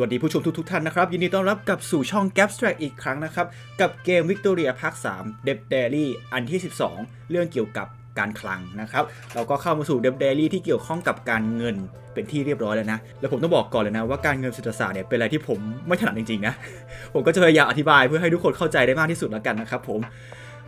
วัสดีผู้ชมทุกๆท่านนะครับ ยินดีต้อนรับกลับสู่ช่อง g a p s t r a c k อีกครั้งนะครับ กับเกม Victoria ภาค3 d e b Diary อันที่ 12 เรื่องเกี่ยวกับการคลังนะครับ เราก็เข้ามาสู่ d e b Diary ที่เกี่ยวข้องกับการเงินเป็นที่เรียบร้อยแล้วนะ แล้วผมต้องบอกก่อนเลยนะว่าการเงินเศรษฐศาสตร์เนี่ยเป็นอะไรที่ผมไม่ถนัดจริงๆนะ ผมก็จะพยายามอธิบายเพื่อให้ทุกคนเข้าใจได้มากที่สุดแล้วกันนะครับผม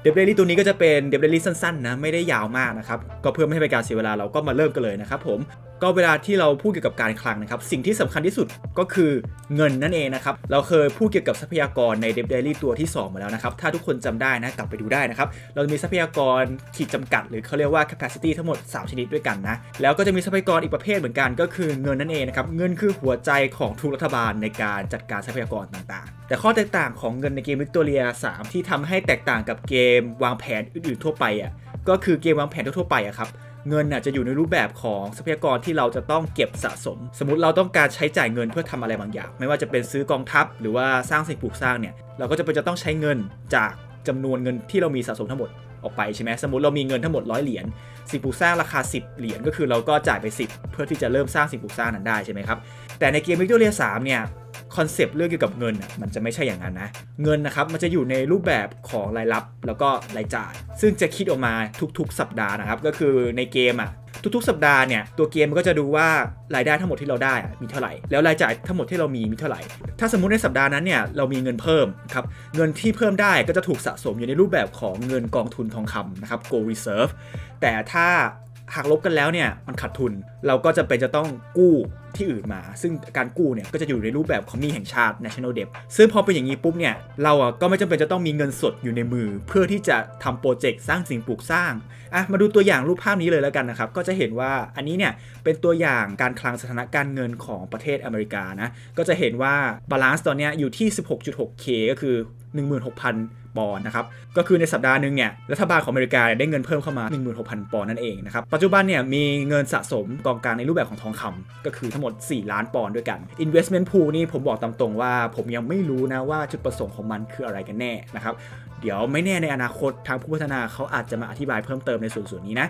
เดบเดลี่ตัวนี้ก็จะเป็นเดบเดลี่สั้นๆนะไม่ได้ยาวมากนะครับ ก็เพื่อไม่ให้เป็นการเสียเวลาเราก็มาเริ่มกันเลยนะครับผม ก็เวลาที่เราพูดเกี่ยวกับการคลังนะครับ สิ่งที่สำคัญที่สุดก็คือเงินนั่นเองนะครับ เราเคยพูดเกี่ยวกับทรัพยากรในเดบเดลี่ตัวที่ 2 มาแล้วนะครับ ถ้าทุกคนจำได้นะกลับไปดูได้นะครับ เราจะมีทรัพยากรขีดจำกัด หรือเขาเรียกว่า capacity ทั้งหมด 3 ชนิดด้วยกันนะ แล้วก็จะมีทรัพยากรอีกประเภทเหมือนกันก็คือเงินนั่นเองนะครับ เงินคือหัวใจของทุกรัฐบาลในการจัดการทรัพยากรต่างๆ แต่ข้อแตกต่างของเงินในเกมวิกตอเรีย 3 ที่ทำให้แตกต่างกับเกมวางแผนอื่นๆทั่วไปอะก็คือเกมวางแผนทั่วไปอะครับ เงินน่ะจะอยู่ในรูปแบบของทรัพยากรที่เราจะต้องเก็บสะสม สมมติเราต้องการใช้จ่ายเงินเพื่อทำอะไรบางอย่าง ไม่ว่าจะเป็นซื้อกองทัพ หรือว่าสร้างสิ่งปลูกสร้างเนี่ยเราก็จะเป็นจะต้องใช้เงินจากจำนวนเงินที่เรามีสะสมทั้งหมดออกไปใช่ไหมสมมติเรามีเงินทั้งหมดร้อยเหรียญสิ่งปลูกสร้างราคา 10 เหรียญก็คือเราก็จ่ายไป 10 เพื่อที่จะเริ่มสร้างสิ่งปลูกสร้างนั้นได้ใช่ไหมครับแต่ในเกมวิกตอเรีย3เนี่ย คอนเซปต์เรื่องเกี่ยวกับเงินอะมันจะไม่ใช่อย่างนั้นนะ เงินนะครับมันจะอยู่ในรูปแบบของรายรับแล้วก็รายจ่าย ซึ่งจะคิดออกมาทุกๆ สัปดาห์นะครับ ก็คือในเกมอะทุกๆ สัปดาห์เนี่ยตัวเกมมันก็จะดูว่ารายได้ทั้งหมดที่เราได้อะมีเท่าไหร่ แล้วรายจ่ายทั้งหมดที่เรามีมีเท่าไหร่ ถ้าสมมุติในสัปดาห์นั้นเนี่ยเรามีเงินเพิ่มครับเงินที่เพิ่มได้ก็จะถูกสะสมอยู่ในรูปแบบของเงินกองทุนทองคำนะครับ Gold Reserve แต่ถ้าหากลบกันแล้วเนี่ยมันขาดทุนเราก็จะเป็นจะต้องกู้ ที่อื่นมา ซึ่งการกู้เนี่ยก็จะอยู่ในรูปแบบของหนี้แห่งชาติ national debt ซึ่งพอเป็นอย่างนี้ปุ๊บเนี่ยเราอะก็ไม่จำเป็นจะต้องมีเงินสดอยู่ในมือ เพื่อที่จะทำโปรเจกต์สร้างสิ่งปลูกสร้างอะมาดูตัวอย่างรูปภาพนี้เลยแล้วกันนะครับก็จะเห็นว่าอันนี้เนี่ยเป็นตัวอย่างการคลังสถานะการเงินของประเทศอเมริกานะก็จะเห็นว่าบาลานซ์ตอนนี้อยู่ที่ 16.6k ก็คือ 16,000ปอนด์นะครับ ก็คือในสัปดาห์หนึ่งเนี่ยรัฐบาลของอเมริกาได้เงินเพิ่มเข้ามา 16,000 ปอนด์นั่นเองนะครับ ปัจจุบันเนี่ยมีเงินสะสมกองกลางในรูปแบบของทองคำก็คือทั้งหมดงหมด 4 ล้านปอนด์ด้วยกัน Investment Pool นี่ผมบอกตามตรงว่าผมยังไม่รู้นะว่าจุดประสงค์ของมันคืออะไรกันแน่นะครับ เดี๋ยวไม่แน่ในอนาคตทางผู้พัฒนาเขาอาจจะมาอธิบายเพิ่มเติมในส่วนส่วนนี้นะ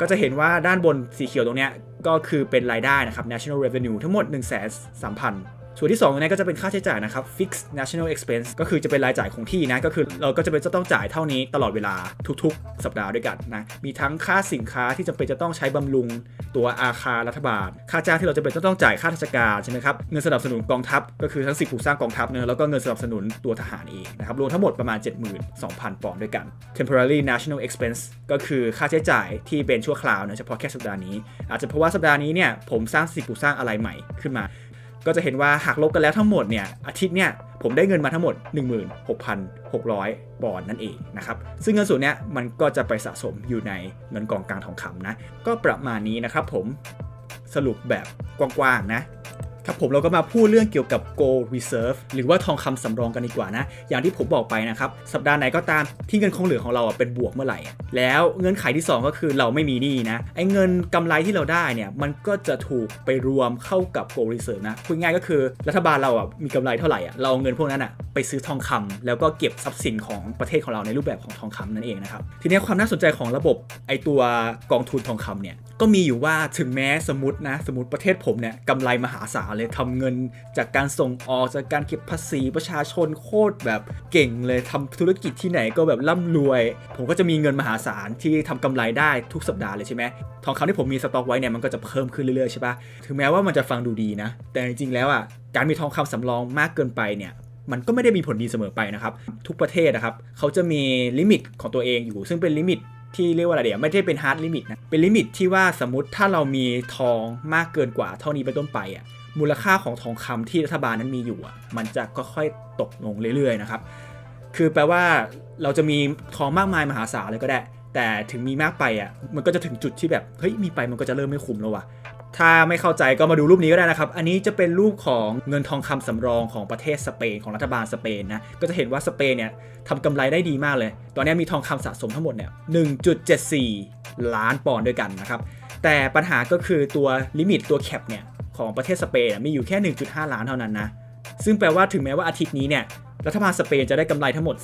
ก็จะเห็นว่าด้านบนสีเขียวตรงเนี้ยก็คือเป็นรายได้นะครับ national revenue ทั้งหมด 1 3 0 0 0 ส่วนที่2ตรงนี้ก็จะเป็นค่าใช้จ่ายนะครับ fixed national expense ก็คือจะเป็นรายจ่ายคงที่นะ ก็คือเราก็จะเป็นจะต้องจ่ายเท่านี้ตลอดเวลาทุกๆ สัปดาห์ด้วยกันนะ มีทั้งค่าสินค้าที่จำเป็นจะต้องใช้บำรุงตัวอาคารรัฐบาล ค่าจ้างที่เราจะเป็นจะต้องจ่ายค่าราชการใช่ไหมครับ เงินสนับสนุนกองทัพ ก็คือทั้งสิ่งปลูกสร้างกองทัพเนอะแล้วก็เงินสนับสนุนตัวทหารเองนะครับ รวมทั้งหมดประมาณ 72,000 ปอนด์ด้วยกัน temporary national expense ก็คือค่าใช้จ่ายที่เป็นชั่วคราวนะเฉพาะแค่สัปดาห์นี้ อาจจะเพราะว่าสัปดาห์นี้เนี่ยผมสร้างสิ่งปลูกสร้างอะไรใหม่ขึ้นมา ก็จะเห็นว่าหากลบกันแล้วทั้งหมดเนี่ยอาทิตย์เนี่ยผมได้เงินมาทั้งหมด 16,600 บอนด์นั่นเองนะครับซึ่งเงินส่วนเนี้ยมันก็จะไปสะสมอยู่ในเงินกองกลางทองคำนะก็ประมาณนี้นะครับผมสรุปแบบกว้างๆนะ ครับผมเราก็มาพูดเรื่องเกี่ยวกับ gold reserve หรือว่าทองคำสำรองกันดีกว่านะ อย่างที่ผมบอกไปนะครับ สัปดาห์ไหนก็ตามที่เงินคงเหลือของเราอะเป็นบวกเมื่อไหร่ แล้วเงื่อนไขที่ 2 ก็คือเราไม่มีหนี้นะไอ้เงินกำไรที่เราได้เนี่ยมันก็จะถูกไปรวมเข้ากับ gold reserve นะพูดง่ายก็คือรัฐบาลเราอะมีกำไรเท่าไหร่อะเราเอาเงินพวกนั้นอะไปซื้อทองคำแล้วก็เก็บทรัพย์สินของประเทศของเราในรูปแบบของทองคำนั่นเองนะครับทีนี้ความน่าสนใจของระบบไอ้ตัวกองทุนทองคำเนี่ยก็มีอยู่ว่าถึงแม้สมมตินะสมมติประเทศผมเนี่ยกำไรมหาศาลเลยทำเงินจากการส่งออกจากการเก็บภาษีประชาชนโคตรแบบเก่งเลยทำธุรกิจที่ไหนก็แบบร่ำรวย ผมก็จะมีเงินมหาศาลที่ทำกำไรได้ทุกสัปดาห์เลยใช่ไหมทองคำที่ผมมีสต็อกไว้เนี่ยมันก็จะเพิ่มขึ้นเรื่อยๆใช่ปะถึงแม้ว่ามันจะฟังดูดีนะ แต่จริงๆแล้วอะการมีทองคำสำรองมากเกินไปเนี่ยมันก็ไม่ได้มีผลดีเสมอไปนะครับ ทุกประเทศนะครับ เขาจะมีลิมิตของตัวเองอยู่ ซึ่งเป็นลิมิต ที่เรียกว่าอะไรเดี๋ยวไม่ได้เป็นฮาร์ดลิมิตนะเป็นลิมิตที่ว่าสมมติถ้าเรามีทองมากเกินกว่าเท่านี้ไปต้นไปอะมูลค่าของทองคำที่รัฐบาลนั้นมีอยู่อะมันจะค่อยๆตกลงเรื่อยๆนะครับคือแปลว่าเราจะมีทองมากมายมหาศาลเลยก็ได้ แต่ถึงมีมากไปอะมันก็จะถึงจุดที่แบบเฮ้ยมีไปมันก็จะเริ่มไม่คุ้มแล้วว่ะ ถ้าไม่เข้าใจก็มาดูรูปนี้ก็ได้นะครับ อันนี้จะเป็นรูปของเงินทองคำสำรองของประเทศสเปนของรัฐบาลสเปนนะ ก็จะเห็นว่าสเปนเนี่ยทำกำไรได้ดีมากเลย ตอนนี้มีทองคำสะสมทั้งหมดเนี่ย 1.74 ล้านปอนด์ด้วยกันนะครับ แต่ปัญหาก็คือตัวลิมิตตัวแคปเนี่ยของประเทศสเปนมีอยู่แค่ 1.5 ล้านเท่านั้นนะ ซึ่งแปลว่าถึงแม้ว่าอาทิตย์นี้เนี่ยรัฐบาลสเปนจะได้กำไรทั้งหมด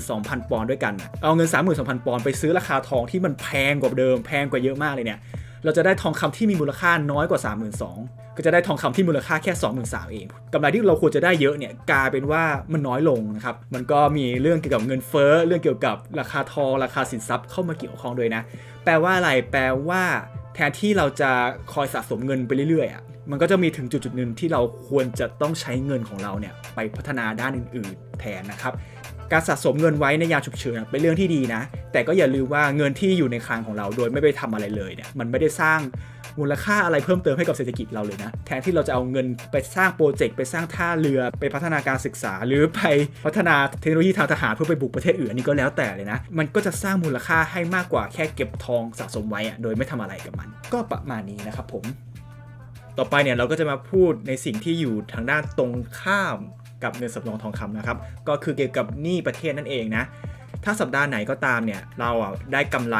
32,000 ปอนด์ด้วยกัน เอาเงิน 32,000 ปอนด์ไปซื้อราคาทองที่มันแพงกว่าเดิม แพงกว่าเยอะมากเลยเนี่ย เราจะได้ทองคำที่มีมูลค่าน้อยกว่า 32,000ก็จะได้ทองคำที่มูลค่าแค่ 23,000เองกำไรที่เราควรจะได้เยอะเนี่ยกลายเป็นว่ามันน้อยลงนะครับ มันก็มีเรื่องเกี่ยวกับเงินเฟ้อ เรื่องเกี่ยวกับราคาทองราคาสินทรัพย์เข้ามาเกี่ยวข้องด้วยนะ แปลว่าอะไร แปลว่า แทนที่เราจะคอยสะสมเงินไปเรื่อยๆอะ มันก็จะมีถึงจุดจุดๆหนึ่งที่เราควรจะต้องใช้เงินของเราเนี่ยไปพัฒนาด้านอื่น ๆ แทนนะครับ การสะสมเงินไว้ในยามฉุกเฉินเป็นเรื่องที่ดีนะ แต่ก็อย่าลืมว่าเงินที่อยู่ในคลังของเราโดยไม่ไปทำอะไรเลยเนี่ยมันไม่ได้สร้างมูลค่าอะไรเพิ่มเติมให้กับเศรษฐกิจเราเลยนะ แทนที่เราจะเอาเงินไปสร้างโปรเจกต์ไปสร้างท่าเรือไปพัฒนาการศึกษา หรือไปพัฒนาเทคโนโลยีทางทหารเพื่อไปบุกประเทศอื่นอันนี้ก็แล้วแต่เลยนะ มันก็จะสร้างมูลค่าให้มากกว่าแค่เก็บทองสะสมไว้อะโดยไม่ทำอะไรกับมัน ก็ประมาณนี้นะครับผม ต่อไปเนี่ยเราก็จะมาพูดในสิ่งที่อยู่ทางด้านตรงข้าม กับเงินสำรองทองคำนะครับ ก็คือเกี่ยวกับหนี้ประเทศนั่นเองนะ ถ้าสัปดาห์ไหนก็ตามเนี่ยเราอะได้กำไร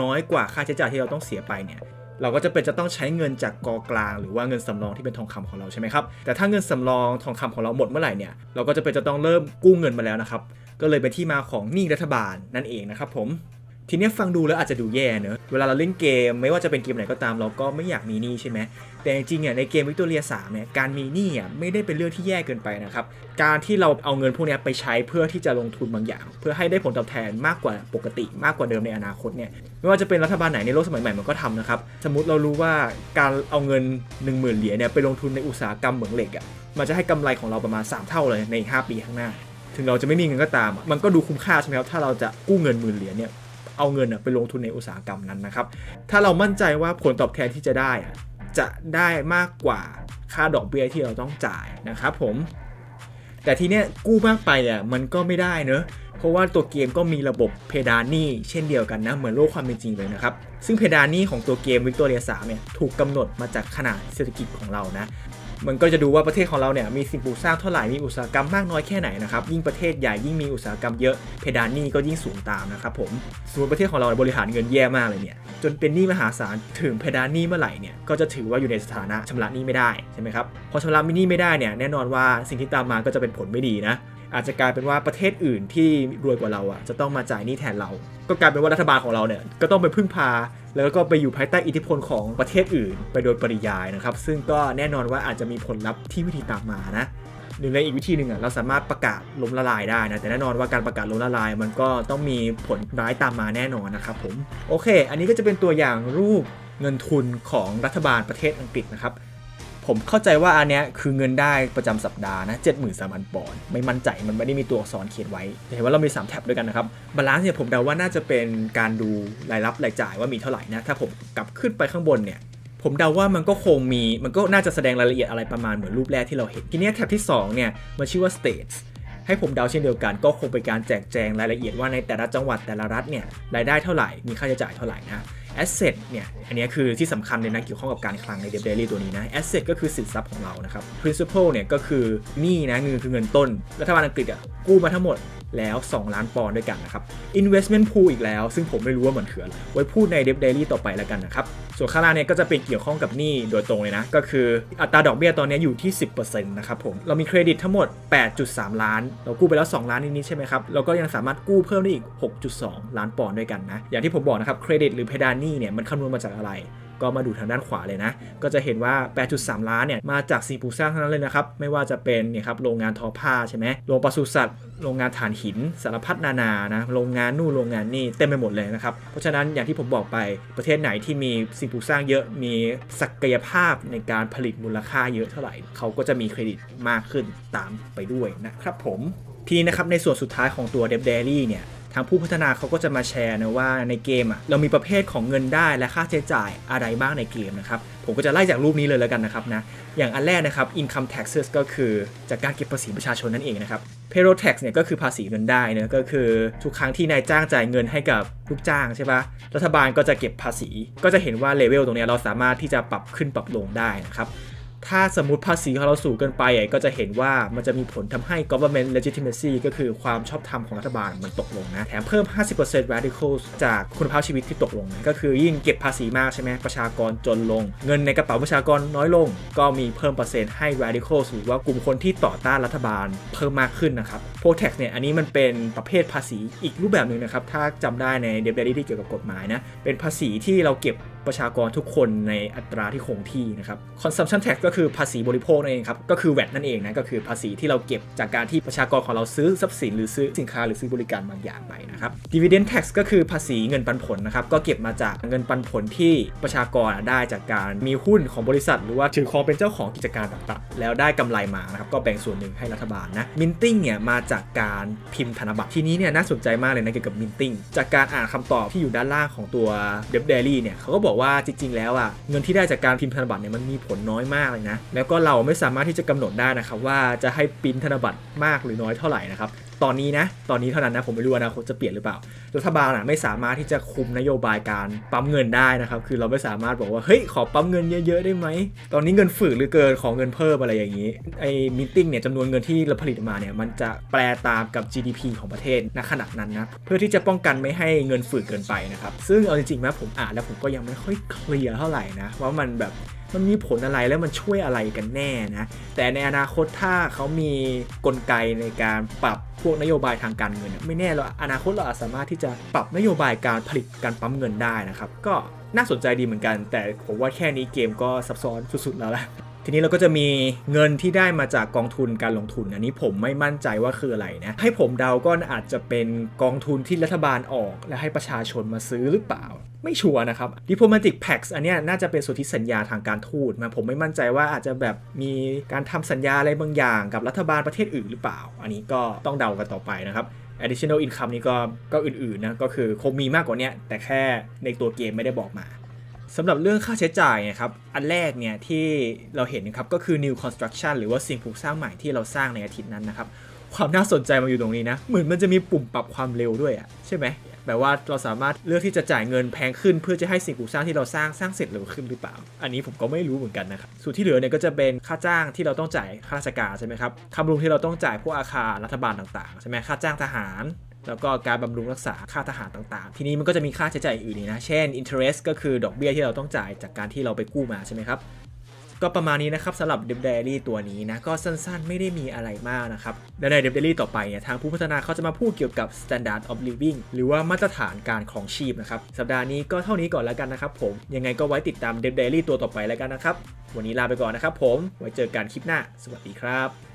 น้อยกว่าค่าใช้จ่ายที่เราต้องเสียไปเนี่ยเราก็จะเป็นจะต้องใช้เงินจากกอกลาง หรือว่าเงินสำรองที่เป็นทองคำของเราใช่ไหมครับ แต่ถ้าเงินสำรองทองคำของเราหมดเมื่อไหร่เนี่ยเราก็จะเป็นจะต้องเริ่มกู้เงินมาแล้วนะครับ ก็เลยเป็นที่มาของหนี้รัฐบาลนั่นเองนะครับผม ทีนี้ฟังดูแล้วอาจจะดูแย่เนอะเวลาเราเล่นเกมไม่ว่าจะเป็นเกมไหนก็ตามเราก็ไม่อยากมีหนี้ใช่ไหมแต่จริงๆอะในเกมวิกตอเรีย3เนี่ยการมีหนี้อะไม่ได้เป็นเรื่องที่แย่เกินไปนะครับการที่เราเอาเงินพวกนี้ไปใช้เพื่อที่จะลงทุนบางอย่าง เพื่อให้ได้ผลตอบแทนมากกว่าปกติมากกว่าเดิมในอนาคตเนี่ยไม่ว่าจะเป็นรัฐบาลไหนในโลกสมัยใหม่มันก็ทำนะครับสมมติเรารู้ว่าการเอาเงิน 1 0,000 เหรียญเนี่ยไปลงทุนในอุตสาหกรรมเหมืองเหล็กอะมันจะให้กำไรของเราประมาณ 3 เท่าเลยใน 5 ปีข้างหน้า ถึงเราจะไม่มีเงินก็ตาม มันก็ดูคุ้มค่าใช่ไหมครับถ้าเราจะกู้เงินหมื่นเหรียญเนี่ย เอาเงินไปลงทุนในอุตสาหกรรมนั้นนะครับ ถ้าเรามั่นใจว่าผลตอบแทนที่จะได้อะจะได้มากกว่าค่าดอกเบี้ยที่เราต้องจ่ายนะครับผม แต่ทีเนี้ยกู้มากไปเนี่ยมันก็ไม่ได้เนอะเพราะว่าตัวเกมก็มีระบบเพดานหนี้เช่นเดียวกันนะเหมือนโลกความเป็นจริงเลยนะครับ ซึ่งเพดานหนี้ของตัวเกมวิกตอเรีย3เนี่ยถูกกำหนดมาจากขนาดเศรษฐกิจของเรานะ มันก็จะดูว่าประเทศของเราเนี่ยมีสิ่งปลูกสร้างเท่าไหร่มีอุตสาหกรรมมากน้อยแค่ไหนนะครับยิ่งประเทศใหญ่ยิ่งมีอุตสาหกรรมเยอะเพดานหนี้ก็ยิ่งสูงตามนะครับผมสมมติประเทศของเราบริหารเงินแย่มากเลยเนี่ยจนเป็นหนี้มหาศาลถึงเพดานหนี้เมื่อไหร่เนี่ยก็จะถือว่าอยู่ในสถานะชำระหนี้ไม่ได้ใช่ไหมครับพอชำระหนี้ไม่ได้เนี่ยแน่นอนว่าสิ่งที่ตามมาก็จะเป็นผลไม่ดีนะ อาจจะกลายเป็นว่าประเทศอื่นที่รวยกว่าเราอะจะต้องมาจ่ายหนี้แทนเรา ก็กลายเป็นว่ารัฐบาลของเราเนี่ยก็ต้องไปพึ่งพา แล้วก็ไปอยู่ภายใต้อิทธิพลของประเทศอื่น ไปโดยปริยายนะครับ ซึ่งก็แน่นอนว่าอาจจะมีผลลัพธ์ที่วิธีตามมานะหนึ่งในอีกวิธีหนึ่งอะเราสามารถประกาศล้มละลายได้นะแต่แน่นอนว่าการประกาศล้มละลาย มันก็ต้องมีผลร้ายตามมาแน่นอนนะครับผมโอเค อันนี้ก็จะเป็นตัวอย่างรูปเงินทุนของรัฐบาลประเทศอังกฤษนะครับ ผมเข้าใจว่าอันเนี้ยคือเงินได้ประจำสัปดาห์นะ73,000ปอนด์ไม่มั่นใจมันไม่ได้มีตัวอักษรเขียนไว้แต่เห็นว่าเรามี 3 แท็บด้วยกันนะครับบาลานซ์เนี่ยผมเดาว่าน่าจะเป็นการดูรายรับรายจ่ายว่ามีเท่าไหร่นะถ้าผมกลับขึ้นไปข้างบนเนี่ยผมเดาว่ามันก็คงมีมันก็น่าจะแสดงรายละเอียดอะไรประมาณเหมือนรูปแรกที่เราเห็นทีนี้แท็บที่2เนี่ยมันชื่อว่า states ให้ผมเดาเช่นเดียวกันก็คงเป็นการแจกแจงรายละเอียดว่าในแต่ละจังหวัดแต่ละรัฐเนี่ยรายได้เท่าไหร่มีค่าใช้จ่ายเท่าไหร่นะ asset เนี่ยอันนี้คือที่สำคัญเลยนะเกี่ยวข้องกับการคลังใน Debt Diary ตัวนี้นะ asset ก็คือสินทรัพย์ของเรานะครับ principal เนี่ยก็คือหนี้นะเงินคือเงินต้น รัฐบาลอังกฤษอะกู้มาทั้งหมดแล้ว 2 ล้านปอนด์ด้วยกันนะครับ investment pool อีกแล้ว ซึ่งผมไม่รู้ว่ามันคืออะไรไว้พูดใน Debt Diary ต่อไปแล้วกันนะครับ ส่วนข้างล่างเนี่ยก็จะเป็นเกี่ยวข้องกับหนี้โดยตรงเลยนะ ก็คืออัตราดอกเบี้ยตอนนี้อยู่ที่ 10%นะครับผม เรามีเครดิตทั้งหมด 8.3 ล้าน เรากู้ไปแล้ว 2 ล้านนิดๆใช่ไหมครับ เราก็ยังสามารถกู้เพิ่มได้อีก 6.2 ล้านปอนด์ด้วยกันนะ อย่างที่ผมบอกนะครับ เครดิตหรือเพดานหนี้เนี่ยมันคำนวณมาจากอะไร ก็มาดูทางด้านขวาเลยนะ ก็จะเห็นว่า 8.3 ล้านเนี่ยมาจากสิ่งปลูกสร้างทั้งนั้นเลยนะครับ ไม่ว่าจะเป็นเนี่ยครับโรงงานทอผ้าใช่ไหมโรงปศุสัตว์โรงงานถ่านหินสารพัดนานานะโรงงานนู่นโรงงานนี่เต็มไปหมดเลยนะครับ เพราะฉะนั้นอย่างที่ผมบอกไปประเทศไหนที่มีสิ่งปลูกสร้างเยอะมีศักยภาพในการผลิตมูลค่าเยอะเท่าไหร่ เขาก็จะมีเครดิตมากขึ้นตามไปด้วยนะครับผมทีนะครับในส่วนสุดท้ายของตัว Debt Diary เนี่ย ทางผู้พัฒนาเขาก็จะมาแชร์นะว่าในเกมอะเรามีประเภทของเงินได้และค่าใช้จ่ายอะไรบ้างในเกมนะครับผมก็จะไล่จากรูปนี้เลยแล้วกันนะครับนะอย่างอันแรกนะครับ income taxes ก็คือจากการเก็บภาษีประชาชนนั่นเองนะครับ payroll tax เนี่ยก็คือภาษีเงินได้นะก็คือทุกครั้งที่นายจ้างจ่ายเงินให้กับลูกจ้างใช่ปะรัฐบาลก็จะเก็บภาษี ก็จะเห็นว่าเลเวลตรงนี้เราสามารถที่จะปรับขึ้นปรับลงได้นะครับ ถ้าสมมติภาษีของเราสูงเกินไปก็จะเห็นว่ามันจะมีผลทำให้ government legitimacy ก็คือความชอบธรรมของรัฐบาลมันตกลงนะ แถมเพิ่ม 50% radicals จากคุณภาพชีวิตที่ตกลงนะก็คือยิ่งเก็บภาษีมากใช่ไหมประชากรจนลง เงินในกระเป๋าประชากรน้อยลง ก็มีเพิ่มเปอร์เซ็นต์ให้ radicals หรือว่ากลุ่มคนที่ต่อต้านรัฐบาลเพิ่มมากขึ้นนะครับ poll tax เนี่ยอันนี้มันเป็นประเภทภาษีอีกรูปแบบหนึ่งนะครับถ้าจำได้ใน d e b d a r y ที่เกี่ยวกับกฎหมายนะเป็นภาษีที่เราเก็บ ประชากรทุกคนในอัตราที่คงที่นะครับ consumption tax ก็คือภาษีบริโภคนั่นเองครับ ก็คือ VAT นั่นเองนะ ก็คือภาษีที่เราเก็บจากการที่ประชากรของเราซื้อทรัพย์สินหรือซื้อสินค้าหรือซื้อบริการบางอย่างไปนะครับ dividend tax ก็คือภาษีเงินปันผลนะครับ ก็เก็บมาจากเงินปันผลที่ประชากรได้จากการมีหุ้นของบริษัท หรือว่าถือครองเป็นเจ้าของกิจการต่างๆ แล้วได้กำไรมานะครับ ก็แบ่งส่วนหนึ่งให้รัฐบาลนะ minting เนี่ยมาจากการพิมพ์ธนบัตร ทีนี้เนี่ยน่าสนใจมากเลยนะเกี่ยวกับ minting จากการอ่านคำตอบที่อยู่ด้านล่างของตัว d e b d a i l y เนี่ยเขาก็บอกว่าจริง ๆ แล้วอะเงินที่ได้จากการพิมพ์ธนบัตรเนี่ยมันมีผลน้อยมากเลยนะแล้วก็เราไม่สามารถที่จะกำหนดได้นะครับว่าจะให้พิมพ์ธนบัตรมากหรือน้อยเท่าไหร่นะครับ ตอนนี้นะ ตอนนี้เท่านั้นนะ ผมไม่รู้อนาคตจะเปลี่ยนหรือเปล่า รัฐบาลอะไม่สามารถที่จะคุมนโยบายการปั๊มเงินได้นะครับ คือเราไม่สามารถบอกว่า เฮ้ย ขอปั๊มเงินเยอะๆได้ไหม ตอนนี้เงินฝืดหรือเกิน ของเงินเพิ่มอะไรอย่างนี้ ไอ้มิทติ้งเนี่ยจำนวนเงินที่เราผลิตมาเนี่ย มันจะแปลตามกับ GDP ของประเทศณขณะนั้นนะ เพื่อที่จะป้องกันไม่ให้เงินฝืดเกินไปนะครับ ซึ่งเอาจริงๆนะผมอ่านแล้วผมก็ยังไม่ค่อยเคลียร์เท่าไหร่นะว่ามันแบบ มันมีผลอะไรแล้วมันช่วยอะไรกันแน่นะ แต่ในอนาคตถ้าเขามีกลไกในการปรับพวกนโยบายทางการเงิน ไม่แน่เราอนาคตเราอาจสามารถที่จะปรับนโยบายการผลิตการปั๊มเงินได้นะครับ ก็น่าสนใจดีเหมือนกัน แต่ผมว่าแค่นี้เกมก็ซับซ้อนสุดๆแล้วล่ะทีนี้เราก็จะมีเงินที่ได้มาจากกองทุนการลงทุน อันนี้ผมไม่มั่นใจว่าคืออะไรนะ ให้ผมเดาก็อาจจะเป็นกองทุนที่รัฐบาลออก และให้ประชาชนมาซื้อหรือเปล่า ไม่ชัวร์นะครับ diplomatic pax อันนี้น่าจะเป็นสนธิสัญญาทางการทูตมาผมไม่มั่นใจว่าอาจจะแบบมีการทำสัญญาอะไรบางอย่างกับรัฐบาลประเทศอื่นหรือเปล่า อันนี้ก็ต้องเดากันต่อไปนะครับ additional income นี่ก็ก็อื่นๆนะก็คือคงมีมากกว่านี้แต่แค่ในตัวเกมไม่ได้บอกมาสำหรับเรื่องค่าใช้จ่ายนะครับ อันแรกเนี่ยที่เราเห็นนะครับก็คือ new construction หรือว่าสิ่งปลูกสร้างใหม่ที่เราสร้างในอาทิตย์นั้นนะครับ ความน่าสนใจมาอยู่ตรงนี้นะ เหมือนมันจะมีปุ่มปรับความเร็วด้วยอะใช่ไหมแบบว่าเราสามารถเลือกที่จะจ่ายเงินแพงขึ้น เพื่อจะให้สิ่งปลูกสร้างที่เราสร้างสร้างเสร็จเร็วขึ้นหรือเปล่า อันนี้ผมก็ไม่รู้เหมือนกันนะครับส่วนที่เหลือเนี่ยก็จะเป็นค่าจ้างที่เราต้องจ่ายข้าราชการใช่ไหมครับค่าบำรุงที่เราต้องจ่ายพวกอาคารรัฐบาลต่างๆใช่ไหมค่าจ้างทหารแล้วก็การบำรุงรักษาค่าทหารต่างๆ ทีนี้มันก็จะมีค่าใช้จ่ายอื่นๆนะ เช่น interest ก็คือดอกเบี้ยที่เราต้องจ่ายจากการที่เราไปกู้มาใช่ไหมครับ ก็ประมาณนี้นะครับสำหรับ d e b d a i l y ตัวนี้นะ ก็สั้นๆ ไม่ได้มีอะไรมากนะครับ และใน d e b d a i l y ต่อไปเนี่ยทางผู้พัฒนาเขาจะมาพูดเกี่ยวกับ standard of living หรือว่ามาตรฐานการครองชีพนะครับ สัปดาห์นี้ก็เท่านี้ก่อนแล้วกันนะครับผมยังไงก็ไว้ติดตาม d e b d a i l y ตัวต่อไปแล้วกันนะครับวันนี้ลาไปก่อนนะครับผมไว้เจอกันคลิปหน้า สวัสดีครับ